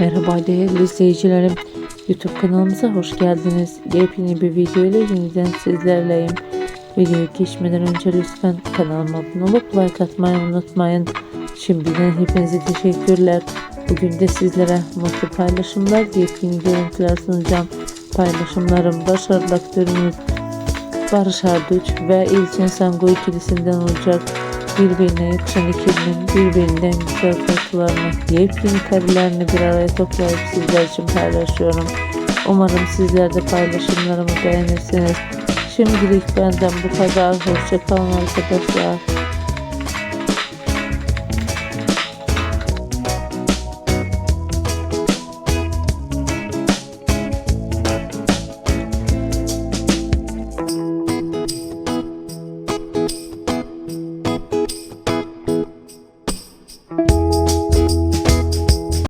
Merhaba değerli izleyicilerim. YouTube kanalımıza hoş geldiniz. Yepyeni bir video ile yeniden sizlerleyim. Videoyu geçmeden önce lütfen kanalıma abone olup like atmayı unutmayın. Şimdiden hepinize teşekkürler. Bugün de sizlere mutlu paylaşımlar, yepyeni görüntüler sunacağım. Paylaşımlarım başarılı aktörümüz Barış Arduç ve İlçin Sango ikilisinden olacak. Birbirine yakışan ikilinin birbirinden güzel fotolarını, yepyeni karelerini bir araya toplayıp sizler için paylaşıyorum. Umarım sizler de paylaşımlarımı beğenirsiniz. Şimdilik benden bu kadar. Hoşçakalın arkadaşlar.